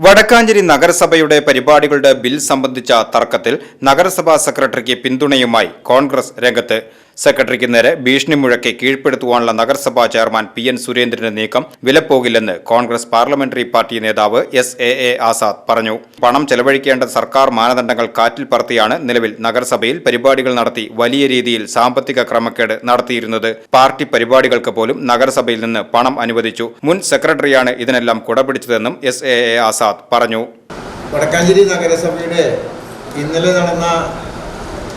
വടക്കാഞ്ചേരി നഗരസഭയുടെ പരിപാടികളുടെ ബിൽ സംബന്ധിച്ച തർക്കത്തിൽ നഗരസഭാ സെക്രട്ടറിക്ക് പിന്തുണയുമായി കോൺഗ്രസ് രംഗത്ത് സെക്രട്ടറിക്ക് നേരെ ഭീഷണി മുഴക്കി കീഴ്പ്പെടുത്തുവാനുള്ള നഗരസഭാ ചെയർമാൻ പി എൻ സുരേന്ദ്രന്റെ നീക്കം വിലപ്പോകില്ലെന്ന് കോൺഗ്രസ് പാർലമെന്ററി പാർട്ടി നേതാവ് എസ് എ എ ആസാദ് പറഞ്ഞു. പണം ചെലവഴിക്കേണ്ട സർക്കാർ മാനദണ്ഡങ്ങൾ കാറ്റിൽ പറത്തിയാണ് നിലവിൽ നഗരസഭയിൽ പരിപാടികൾ നടത്തി വലിയ രീതിയിൽ സാമ്പത്തിക ക്രമക്കേട് നടത്തിയിരുന്നത്. പാർട്ടി പരിപാടികൾക്ക് പോലും നഗരസഭയിൽ നിന്ന് പണം അനുവദിച്ചു. മുൻ സെക്രട്ടറിയാണ് ഇതിനെല്ലാം കുടപിടിച്ചതെന്നും എസ് എ എ ആസാദ് പറഞ്ഞു. വടക്കാഞ്ചേരി നഗരസഭയുടെ ഇന്നലെ നടന്ന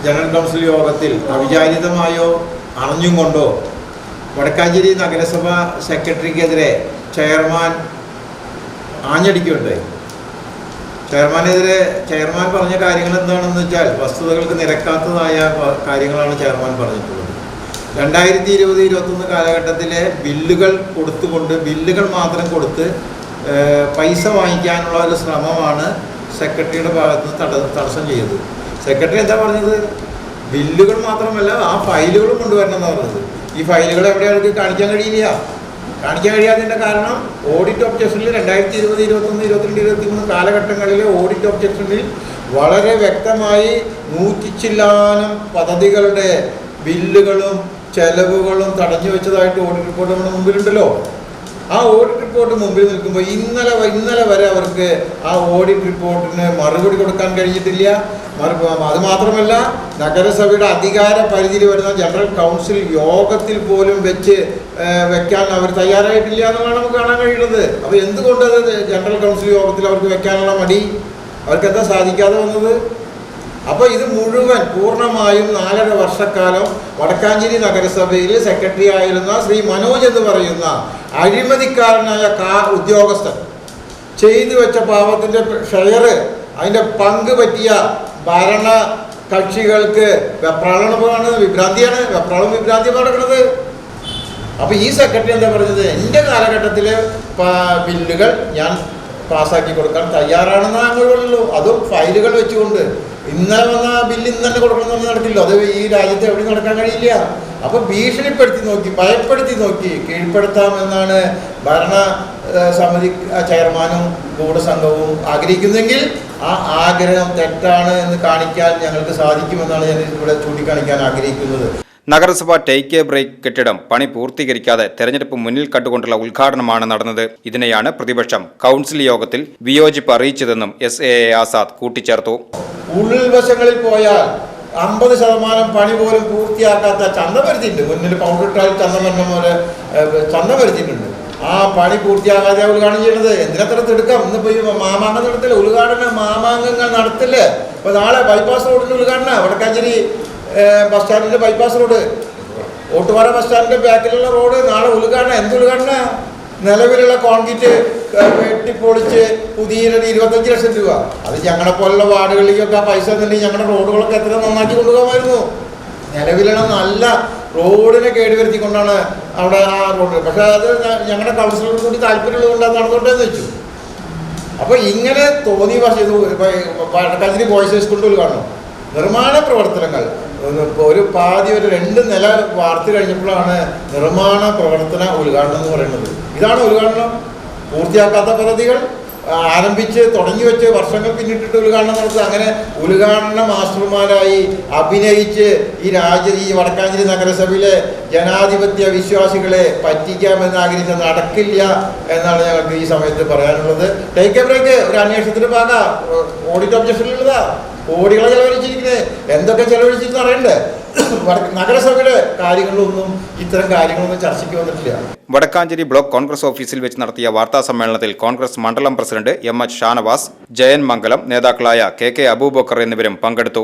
ജനറൽ കൗൺസിൽ യോഗത്തിൽ അവിചാരിതമായോ അറിഞ്ഞും കൊണ്ടോ വടക്കാഞ്ചേരി നഗരസഭ സെക്രട്ടറിക്കെതിരെ ചെയർമാൻ ആഞ്ഞടിക്കുകയുണ്ടായി. ചെയർമാനെതിരെ ചെയർമാൻ പറഞ്ഞ കാര്യങ്ങൾ എന്താണെന്ന് വെച്ചാൽ വസ്തുതകൾക്ക് നിരക്കാത്തതായ കാര്യങ്ങളാണ് ചെയർമാൻ പറഞ്ഞിട്ടുള്ളത്. രണ്ടായിരത്തി ഇരുപത് ഇരുപത്തൊന്ന് കാലഘട്ടത്തിലെ ബില്ലുകൾ കൊടുത്തുകൊണ്ട് ബില്ലുകൾ മാത്രം കൊടുത്ത് പൈസ വാങ്ങിക്കാനുള്ള ഒരു ശ്രമമാണ് സെക്രട്ടറിയുടെ ഭാഗത്ത് നിന്ന് തട തടസ്സം ചെയ്തത്. സെക്രട്ടറി എന്താ പറഞ്ഞത്? ബില്ലുകൾ മാത്രമല്ല ആ ഫയലുകളും കൊണ്ടുവരണം എന്നാണ് പറഞ്ഞത്. ഈ ഫയലുകൾ എവിടെ കാണിക്കാൻ കഴിയില്ല. കാണിക്കാൻ കഴിയാത്തതിന്റെ കാരണം ഓഡിറ്റ് ഒബ്ജക്ഷനിൽ രണ്ടായിരത്തി ഇരുപത് ഇരുപത്തൊന്ന് ഇരുപത്തിരണ്ട് ഇരുപത്തി മൂന്ന് കാലഘട്ടങ്ങളിലെ ഓഡിറ്റ് ഒബ്ജക്ഷനിൽ വളരെ വ്യക്തമായി നൂറ്റിച്ചില്ലാനം പദ്ധതികളുടെ ബില്ലുകളും ചെലവുകളും തടഞ്ഞു വെച്ചതായിട്ട് ഓഡിറ്റ് റിപ്പോർട്ട് നമ്മുടെ മുമ്പിലുണ്ടല്ലോ. ആ ഓഡിറ്റ് റിപ്പോർട്ട് മുമ്പിൽ നിൽക്കുമ്പോൾ ഇന്നലെ ഇന്നലെ വരെ അവർക്ക് ആ ഓഡിറ്റ് റിപ്പോർട്ടിന് മറുപടി കൊടുക്കാൻ കഴിഞ്ഞിട്ടില്ല. അത് മാത്രമല്ല നഗരസഭയുടെ അധികാര പരിധിയിൽ വരുന്ന ജനറൽ കൗൺസിൽ യോഗത്തിൽ പോലും വെച്ച് വെക്കാൻ അവർ തയ്യാറായിട്ടില്ല എന്നുള്ളതാണ് നമുക്ക് കാണാൻ കഴിയുന്നത്. അപ്പോൾ എന്തുകൊണ്ട് അത് ജനറൽ കൗൺസിൽ യോഗത്തിൽ അവർക്ക് വെക്കാനുള്ള മടി? അവർക്ക് എന്താ സാധിക്കാതെ വന്നത്? അപ്പോൾ ഇത് മുഴുവൻ പൂർണമായും നാലര വർഷക്കാലം വടക്കാഞ്ചേരി നഗരസഭയിൽ സെക്രട്ടറി ആയിരുന്ന ശ്രീ മനോജ് എന്ന് പറയുന്ന അഴിമതിക്കാരനായ കാ ഉദ്യോഗസ്ഥൻ. ചെയ്തു വെച്ച പാവത്തിന്റെ ഷെയർ അതിന്റെ പങ്ക് പറ്റിയ ഭരണ കക്ഷികൾക്ക് വെപ്രാളമാണ് വിഭ്രാന്തിയാണ്. വെപ്രാളം വിഭ്രാന്തി നടക്കുന്നത്. അപ്പോൾ ഈ സെക്രട്ടറി എന്താ പറഞ്ഞത്? എന്റെ കാലഘട്ടത്തിൽ ബില്ലുകൾ ഞാൻ പാസ്സാക്കി കൊടുക്കാൻ തയ്യാറാണെന്ന് അങ്ങോട്ടുള്ളൂ അതും ഫയലുകൾ വെച്ചുകൊണ്ട്. ഇന്നലെ വന്ന ബില്ല് ഇന്ന് തന്നെ കൊടുക്കണമെന്ന് നടക്കില്ല. അത് ഈ രാജ്യത്ത് എവിടെ നടക്കാൻ കഴിയില്ല. അപ്പൊ ഭീഷണിപ്പെടുത്തി നോക്കി ഭയപ്പെടുത്തി നോക്കി കീഴ്പ്പെടുത്താമെന്നാണ് ഭരണ സമിതി ചെയർമാനും സംഘവും ആഗ്രഹിക്കുന്നെങ്കിൽ ആ ആഗ്രഹം തെറ്റാണ് എന്ന് കാണിക്കാൻ ഞങ്ങൾക്ക് സാധിക്കുമെന്നാണ് ഞാൻ ഇവിടെ ചൂണ്ടിക്കാണിക്കാൻ ആഗ്രഹിക്കുന്നത്. നഗരസഭ ടേക്ക് എ ബ്രേക്ക് കെട്ടിടം പണി പൂർത്തീകരിക്കാതെ തെരഞ്ഞെടുപ്പ് മുന്നിൽ കണ്ടുകൊണ്ടുള്ള ഉദ്ഘാടനമാണ് നടന്നത്. ഇതിനെയാണ് പ്രതിപക്ഷം കൗൺസിൽ യോഗത്തിൽ വിയോജിപ്പ് അറിയിച്ചതെന്നും എസ് എ ആസാദ് കൂട്ടിച്ചേർത്തു. ഉൾവശങ്ങളിൽ പോയാൽ അമ്പത് ശതമാനം പണി പോലും പൂർത്തിയാക്കാത്ത ചന്ത വരുത്തിയിട്ടുണ്ട് മുന്നിൽ പൗഡർ ഇട്ടാൽ ചന്ത വരണ പോലെ ചന്തപരുത്തിയിട്ടുണ്ട് ആ പണി പൂർത്തിയാകാതെ ഉദ്ഘാടനം ചെയ്യുന്നത് എന്തിനത്ര തിടുക്കം ഇന്നിപ്പോ ഈ മാമാങ്കം നടത്തില്ല? ഉദ്ഘാടനം മാമാങ്കങ്ങൾ നടത്തില്ല? ഇപ്പൊ നാളെ ബൈപ്പാസ് റോഡിന്റെ ഉദ്ഘാടന. വടക്കാഞ്ചേരി ബസ് സ്റ്റാൻഡിന്റെ ബൈപ്പാസ് റോഡ് ഓട്ടുപാറ ബസ് സ്റ്റാൻഡിന്റെ ബാക്കിലുള്ള റോഡ് നാളെ ഉദ്ഘാടനം. എന്ത് ഉദ്ഘാടന? നിലവിലുള്ള കോൺക്രീറ്റ് വെട്ടിപ്പൊളിച്ച് പുതിയൊരു ഇരുപത്തഞ്ച് ലക്ഷം രൂപ. അത് ഞങ്ങളെ പോലുള്ള വാർഡുകളിലേക്കൊക്കെ ആ പൈസ തന്നെ ഞങ്ങളുടെ റോഡുകളൊക്കെ എത്ര നന്നാക്കി കൊണ്ടുപോകാമായിരുന്നു. നിലവിലുള്ള നല്ല റോഡിനെ കേടുവരുത്തിക്കൊണ്ടാണ് അവിടെ ആ റോഡ് പക്ഷേ അത് ഞങ്ങളുടെ കൗൺസിലറോട് കൂടി താല്പര്യമുള്ളതുകൊണ്ട് അത് നടന്നോട്ടേന്ന് വെച്ചു. അപ്പോൾ ഇങ്ങനെ തോന്നി പക്ഷേ ഇത് വടക്കാഞ്ചേരി ബോയ്സ് ഹൈസ്കൂളിന്റെ കാണും. നിർമ്മാണ പ്രവർത്തനങ്ങൾ. ഒരു പാതി ഒരു രണ്ട് നില വാർത്ത കഴിഞ്ഞപ്പോഴാണ് നിർമ്മാണ പ്രവർത്തന ഉദ്ഘാടനം എന്ന് പറയുന്നത്. ഇതാണ് ഉദ്ഘാടനം. പൂർത്തിയാക്കാത്ത പദ്ധതികൾ ആരംഭിച്ച് തുടങ്ങി വെച്ച് വർഷങ്ങൾ പിന്നിട്ടിട്ട് ഉദ്ഘാടനം നടത്തുക. അങ്ങനെ ഉദ്ഘാടന മാസ്റ്റർമാരായി അഭിനയിച്ച് ഈ രാജ്യ ഈ വടക്കാഞ്ചേരി നഗരസഭയിലെ ജനാധിപത്യ വിശ്വാസികളെ പറ്റിക്കാമെന്ന് ആഗ്രഹിച്ച നടക്കില്ല എന്നാണ് ഞങ്ങൾക്ക് ഈ സമയത്ത് പറയാനുള്ളത്. ടേക്ക് എ ബ്രേക്ക് ഒരു അന്വേഷണത്തിന്റെ ഭാഗം. ഓഡിറ്റ് ഒബ്ജക്ഷനിലുള്ളതാ കോടികളെ ചെലവഴിച്ചിരിക്കുന്നത് എന്തൊക്കെ ചെലവഴിച്ചിരുന്നു അറിയണ്ടേ? നഗരസഭയുടെ കാര്യങ്ങളൊന്നും ഇത്തരം കാര്യങ്ങളൊന്നും ചർച്ചയ്ക്ക് വന്നിട്ടില്ല. വടക്കാഞ്ചേരി ബ്ലോക്ക് കോൺഗ്രസ് ഓഫീസിൽ വെച്ച് നടത്തിയ വാർത്താ സമ്മേളനത്തിൽ കോൺഗ്രസ് മണ്ഡലം president M H Shanavas Jayan Mangalam നേതാക്കളായ കെ കെ അബൂബക്കർ എന്നിവരും പങ്കെടുത്തു.